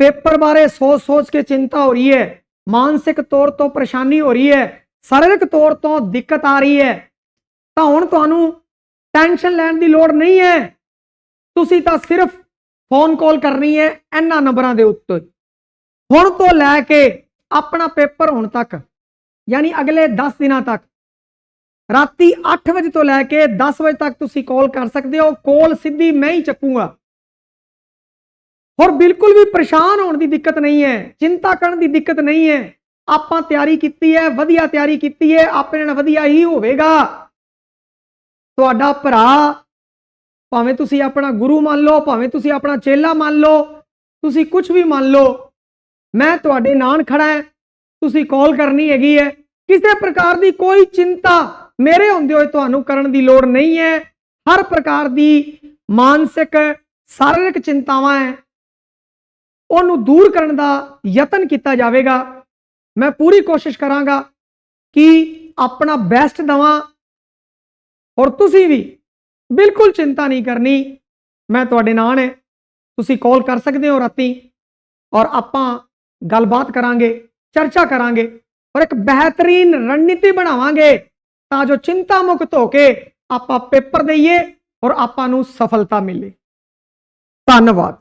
Paper ਬਾਰੇ ਸੋਚ-ਸੋਚ ਕੇ ਚਿੰਤਾ ਹੋ ਰਹੀ ਹੈ। ਮਾਨਸਿਕ ਤੌਰ ਤੋਂ ਪਰੇਸ਼ਾਨੀ ਹੋ ਰਹੀ ਹੈ। ਸਰੀਰਕ ਤੌਰ ਤੋਂ ਦਿੱਕਤ ਆ ਰਹੀ ਹੈ। ਤਾਂ ਹੁਣ ਤੁਹਾਨੂੰ ਟੈਨਸ਼ਨ ਲੈਣ ਦੀ ਲੋੜ ਨਹੀਂ ਹੈ। ਤੁਸੀਂ ਤਾਂ ਸਿਰਫ ਫੋਨ ਕਾਲ ਕਰਨੀ ਹੈ ਇਹਨਾਂ ਨੰਬਰਾਂ ਦੇ ਉੱਤੇ। ਹੁਣ ਤੋਂ ਲੈ ਕੇ ਆਪਣਾ ਪੇਪਰ ਹੁਣ ਤੱਕ, ਯਾਨੀ ਅਗਲੇ 10 ਦਿਨਾਂ ਤੱਕ। ਰਾਤੀ 8 ਵਜੇ ਤੋਂ ਲੈ ਕੇ 10 ਵਜੇ ਤੱਕ ਤੁਸੀਂ ਕਾਲ ਕਰ ਸਕਦੇ ਹੋ। ਕਾਲ ਸਿੱਧੀ ਮੈਂ ਹੀ ਚੱਕੂਗਾ। ਹੋਰ ਬਿਲਕੁਲ ਵੀ ਪਰੇਸ਼ਾਨ ਹੋਣ ਦੀ ਦਿੱਕਤ ਨਹੀਂ ਹੈ, ਚਿੰਤਾ ਕਰਨ ਦੀ ਦਿੱਕਤ ਨਹੀਂ ਹੈ। ਆਪਾਂ ਤਿਆਰੀ ਕੀਤੀ ਹੈ, ਵਧੀਆ ਤਿਆਰੀ ਕੀਤੀ ਹੈ, ਆਪਣੇ ਨਾਲ ਵਧੀਆ ਹੀ ਹੋਵੇਗਾ। ਤੁਹਾਡਾ ਭਰਾ, ਭਾਵੇਂ ਤੁਸੀਂ ਆਪਣਾ ਗੁਰੂ ਮੰਨ ਲਓ, ਭਾਵੇਂ ਤੁਸੀਂ ਆਪਣਾ ਚੇਲਾ ਮੰਨ ਲਓ, ਤੁਸੀਂ ਕੁਝ ਵੀ ਮੰਨ ਲਓ, ਮੈਂ ਤੁਹਾਡੇ ਨਾਲ ਖੜਾ ਹਾਂ, ਤੁਸੀਂ ਕਾਲ ਕਰਨੀ ਹੈਗੀ ਹੈ। ਕਿਸੇ ਪ੍ਰਕਾਰ ਦੀ ਕੋਈ ਚਿੰਤਾ ਮੇਰੇ ਹੁੰਦੇ ਹੋਏ ਤੁਹਾਨੂੰ ਕਰਨ ਦੀ ਲੋੜ ਨਹੀਂ ਹੈ। ਹਰ ਪ੍ਰਕਾਰ ਦੀ ਮਾਨਸਿਕ, ਸਰੀਰਕ ਚਿੰਤਾਵਾਂ ਹੈ। ਉਹਨੂੰ ਦੂਰ ਕਰਨ ਦਾ ਯਤਨ ਕੀਤਾ ਜਾਵੇਗਾ। ਮੈਂ ਪੂਰੀ ਕੋਸ਼ਿਸ਼ ਕਰਾਂਗਾ ਕਿ ਆਪਣਾ ਬੈਸਟ ਦਵਾਂ ਔਰ ਤੁਸੀਂ ਵੀ ਬਿਲਕੁਲ ਚਿੰਤਾ ਨਹੀਂ ਕਰਨੀ। ਮੈਂ ਤੁਹਾਡੇ ਨਾਲ ਹਾਂ। ਤੁਸੀਂ ਕਾਲ ਕਰ ਸਕਦੇ ਹੋ ਰਾਤੀ ਔਰ ਆਪਾਂ ਗੱਲਬਾਤ ਕਰਾਂਗੇ, ਚਰਚਾ ਕਰਾਂਗੇ ਔਰ ਇੱਕ ਬਿਹਤਰੀਨ ਰਣਨੀਤੀ ਬਣਾਵਾਂਗੇ ਤਾਂ ਜੋ ਚਿੰਤਾ ਮੁਕਤ ਹੋ ਕੇ ਆਪਾਂ ਪੇਪਰ ਦਈਏ ਔਰ ਆਪਾਂ ਨੂੰ ਸਫਲਤਾ ਮਿਲੇ। ਧੰਨਵਾਦ।